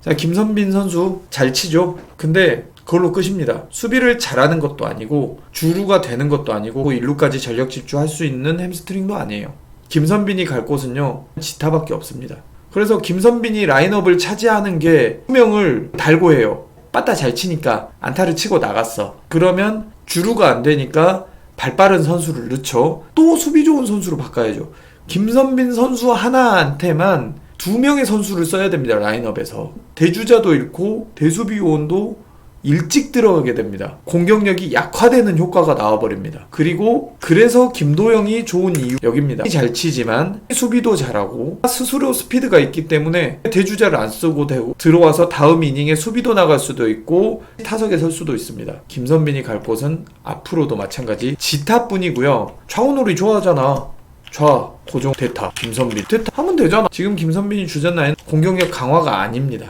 자, 김선빈 선수 잘 치죠? 근데 그걸로 끝입니다. 수비를 잘하는 것도 아니고 주루가 되는 것도 아니고 일루까지 전력 집중할 수 있는 햄스트링도 아니에요. 김선빈이 갈 곳은요 지타밖에 없습니다. 그래서 김선빈이 라인업을 차지하는 게 수명을 달고 해요. 빠따 잘 치니까 안타를 치고 나갔어. 그러면 주루가 안 되니까 발 빠른 선수를 넣죠. 또 수비 좋은 선수로 바꿔야죠. 김선빈 선수 하나한테만 두 명의 선수를 써야 됩니다. 라인업에서 대주자도 잃고 대수비원도 일찍 들어가게 됩니다. 공격력이 약화되는 효과가 나와버립니다. 그리고 그래서 김도영이 좋은 이유 여기입니다. 잘 치지만 수비도 잘하고 스스로 스피드가 있기 때문에 대주자를 안 쓰고 되고 들어와서 다음 이닝에 수비도 나갈 수도 있고 타석에 설 수도 있습니다. 김선빈이 갈 곳은 앞으로도 마찬가지 지타뿐이고요. 좌우놀이 좋아하잖아. 좌, 고정, 대타, 김선빈. 대타 하면 되잖아. 지금 김선빈이 주전 라인 공격력 강화가 아닙니다.